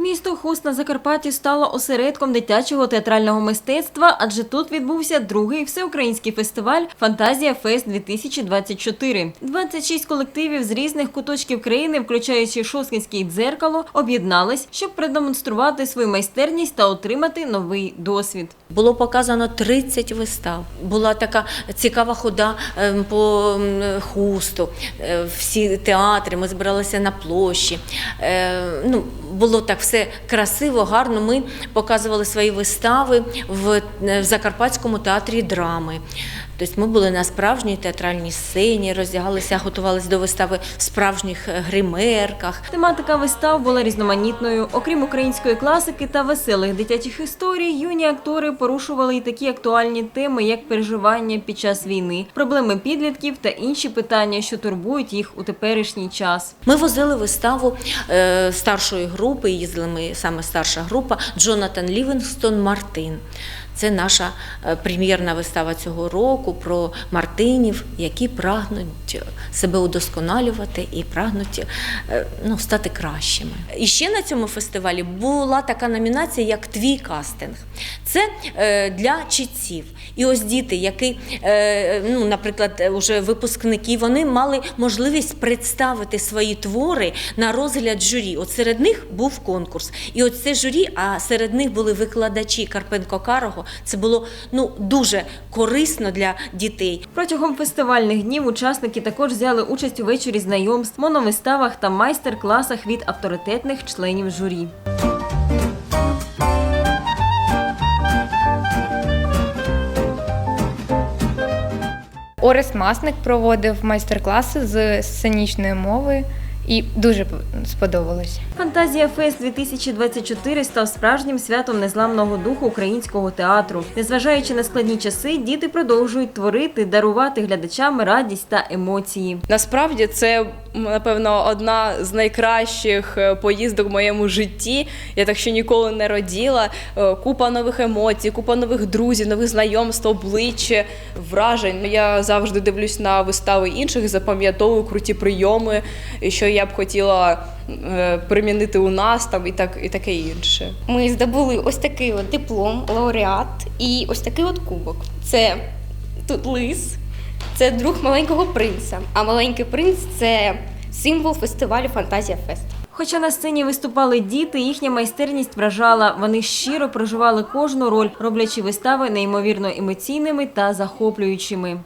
Місто Хуст на Закарпатті стало осередком дитячого театрального мистецтва, адже тут відбувся другий всеукраїнський фестиваль Фантазія Фест 2024. 26 колективів з різних куточків країни, включаючи Шоскінське дзеркало, об'єднались, щоб продемонструвати свою майстерність та отримати новий досвід. Було показано 30 вистав. Була така цікава хода ем, по хусту. Е, Всі театри, ми збиралися на площі. Е, Ну, було так все красиво, гарно. Ми показували свої вистави е, в Закарпатському театрі драми. Тобто ми були на справжній театральній сцені, роздягалися, готувалися до вистави в справжніх е, гримерках. Тематика вистав була різноманітною. Окрім української класики та веселих дитячих історій, юні актори порушували й такі актуальні теми, як переживання під час війни, проблеми підлітків та інші питання, що турбують їх у теперішній час. Ми возили виставу е, старшої групи, їздили ми саме старша група Джонатан Лівінгстон Мартин. Це наша е, прем'єрна вистава цього року про мартинів, які прагнуть себе удосконалювати і прагнуть е, ну, стати кращими. І ще на цьому фестивалі була така номінація, як Твій кастинг. Це е, для читців. І ось діти, які, е, ну, наприклад, уже випускники, вони мали можливість представити свої твори на розгляд журі. От серед них був конкурс. І от це журі, а серед них були викладачі Карпенко Карого. Це було ну, дуже корисно для дітей. Протягом фестивальних днів учасники також взяли участь у вечорі знайомств, моновиставах та майстер-класах від авторитетних членів журі. Орес Масник проводив майстер-класи з сценічної мови і дуже сподобалось. Фантазія Фест 2024 став справжнім святом незламного духу українського театру. Незважаючи на складні часи, діти продовжують творити, дарувати глядачам радість та емоції. Насправді це напевно одна з найкращих е, поїздок в моєму житті. Я так ще ніколи не раділа. Е, Купа нових емоцій, купа нових друзів, нових знайомств, обличчя, вражень. Я завжди дивлюсь на вистави інших, запам'ятовую круті прийоми, що я б хотіла е, примінити у нас там і так і таке інше. Ми здобули ось такий от диплом, лауреат і ось такий от кубок. Це тут лис, це друг маленького принца. А маленький принц це символ фестивалю Фантазія Фест. Хоча на сцені виступали діти, їхня майстерність вражала. Вони щиро проживали кожну роль, роблячи вистави неймовірно емоційними та захоплюючими.